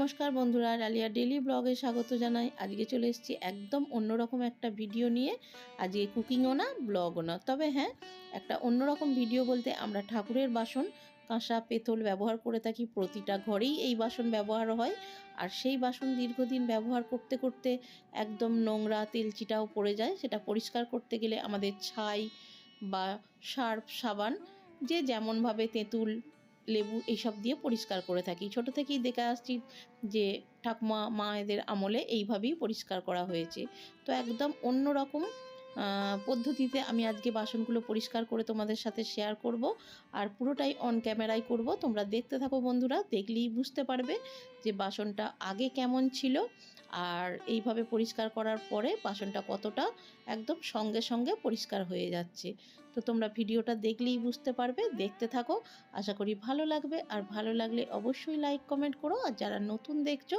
নমস্কার বন্ধুরা dahlia daily ব্লগে স্বাগত জানাই। আজকে চলে এসেছি একদম অন্যরকম একটা ভিডিও নিয়ে। আজকে কুকিংও না, ব্লগও না। তবে হ্যাঁ একটা অন্যরকম ভিডিও বলতে আমরা ঠাকুরের বাসন, কাঁসা, পেতল ব্যবহার করে থাকি প্রতিটা ঘরেই এই বাসন ব্যবহার হয়। আর সেই বাসন দীর্ঘদিন ব্যবহার করতে করতে একদম নোংরা তেলচিটাও পড়ে যায়। সেটা পরিষ্কার করতে গেলে আমাদের ছাই বা সার্ফ সাবান, যে যেমনভাবে তেঁতুল লেবু এইসব দিয়ে পরিষ্কার করে থাকি। ছোট থেকেই দেখে আসছি যে, ঠাকুমা মায়েদের আমলে এইভাবেই পরিষ্কার করা হয়েছে। তো একদম অন্য রকম পদ্ধতিতে আমি আজকে বাসনগুলো পরিষ্কার করে তোমাদের সাথে শেয়ার করব। আর পুরোটাই অন ক্যামেরায় করব। তোমরা দেখতে থাকো বন্ধুরা, দেখলেই বুঝতে পারবে যে বাসনটা আগে কেমন ছিল আর এইভাবে পরিষ্কার করার পরে বাসনটা কতটা একদম সঙ্গে সঙ্গে পরিষ্কার হয়ে যাচ্ছে। তো তোমরা ভিডিওটা দেখলেই বুঝতে পারবে, দেখতে থাকো। আশা করি ভালো লাগবে। আর ভালো লাগলে অবশ্যই লাইক কমেন্ট করো। আর যারা নতুন দেখছ,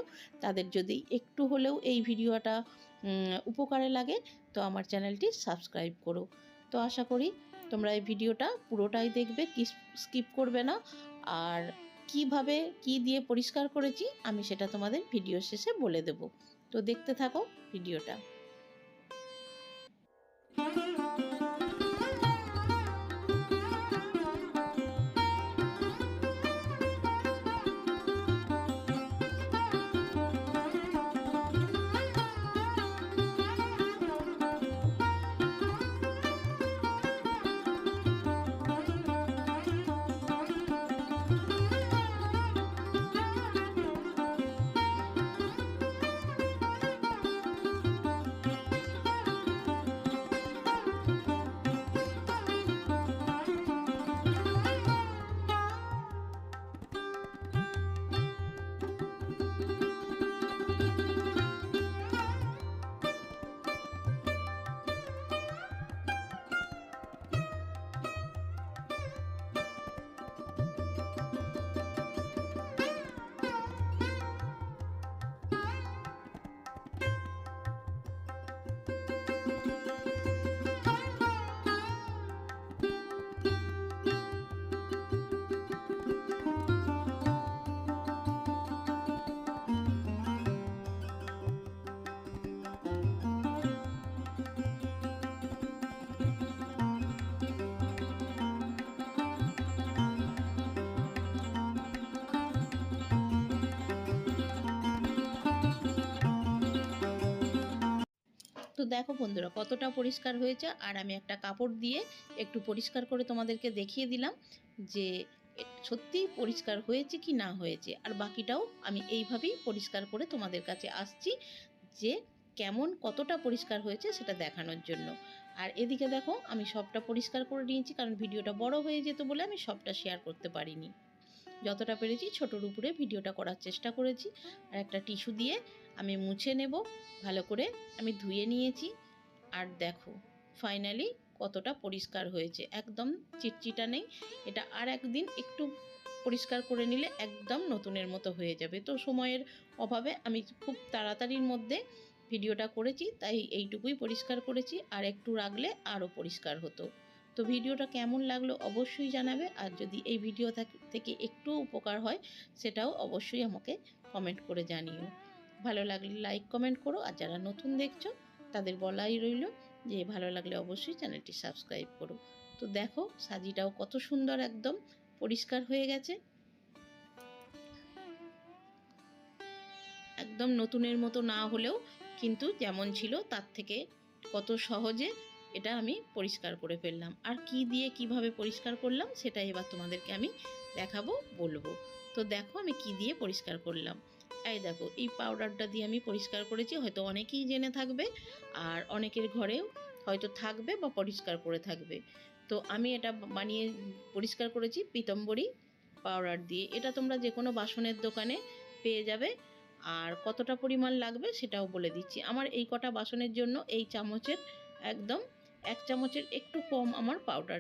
তাদের যদি একটু হলেও এই ভিডিওটা উপকারে লাগে তো আমার চ্যানেলটি সাবস্ক্রাইব করো। তো আশা করি তোমরা এই ভিডিওটা পুরোটাই দেখবে, কি স্কিপ করবে না। আর কীভাবে কি দিয়ে পরিষ্কার করেছি, আমি সেটা তোমাদের ভিডিও শেষে বলে দেব। তো দেখতে থাকো ভিডিওটা। দেখো বন্ধুরা কতটা পরিষ্কার হয়েছে। আর আমি একটা কাপড় দিয়ে একটু পরিষ্কার করে তোমাদেরকে দেখিয়ে দিলাম যে সত্যিই পরিষ্কার হয়েছে কি না হয়েছে। আর বাকিটাও আমি এইভাবেই পরিষ্কার করে তোমাদের কাছে আসছি যে কেমন কতটা পরিষ্কার হয়েছে সেটা দেখানোর জন্য। আর এদিকে দেখো আমি সবটা পরিষ্কার করে নিয়েছি কারণ ভিডিওটা বড় হয়ে যেত বলে আমি সবটা শেয়ার করতে পারিনি। যতটা পেরেছি ছোটোর উপরে ভিডিওটা করার চেষ্টা করেছি। আর একটা টিস্যু দিয়ে আমি মুছে নেব, ভালো করে আমি ধুয়ে নিয়েছি। আর দেখো, ফাইনালি কতটা পরিষ্কার হয়েছে। একদম চিটচিটা নেই। এটা আর একদিন একটু পরিষ্কার করে নিলে একদম নতুনের মতো হয়ে যাবে। তো সময়ের অভাবে আমি খুব তাড়াতাড়ির মধ্যে ভিডিওটা করেছি, তাই এইটুকুই পরিষ্কার করেছি। আর একটু রাখলে আরও পরিষ্কার হতো। তো ভিডিওটা কেমন লাগল অবশ্যই জানাবে। আর যদি এই ভিডিও থেকে একটু উপকার হয়, সেটাও অবশ্যই আমাকে কমেন্ট করে জানিও। ভালো লাগলে লাইক কমেন্ট করো। আর যারা নতুন দেখছ, তাদের বলাই রইল যে ভালো লাগলে অবশ্যই চ্যানেলটি সাবস্ক্রাইব করো। তো দেখো, সাজিটাও কত সুন্দর একদম, পরিষ্কার হয়ে গেছে। একদম নতুনের মতো না হলেও কিন্তু যেমন ছিল, তার থেকে কত সহজে এটা আমি পরিষ্কার করে ফেললাম। আর কি দিয়ে কীভাবে পরিষ্কার করলাম, সেটা এবার তোমাদেরকে আমি দেখাবো, বলব। তো দেখো আমি কি দিয়ে পরিষ্কার করলাম। এই দেখো, এই পাউডারটা দিয়ে আমি পরিষ্কার করেছি, হয়তো অনেকেই জেনে থাকবে, আর অনেকের ঘরেও হয়তো থাকবে বা পরিষ্কার করে থাকবে। তো আমি এটা বানিয়ে পরিষ্কার করেছি, পিতম্বরী পাউডার দিয়ে। এটা তোমরা যে কোনো বাসনের দোকানে পেয়ে যাবে, আর কতটা পরিমাণ লাগবে সেটাও বলে দিচ্ছি। আমার এই কটা বাসনের জন্য এই চামচের একদম এক চামচের একটু কম আমার পাউডার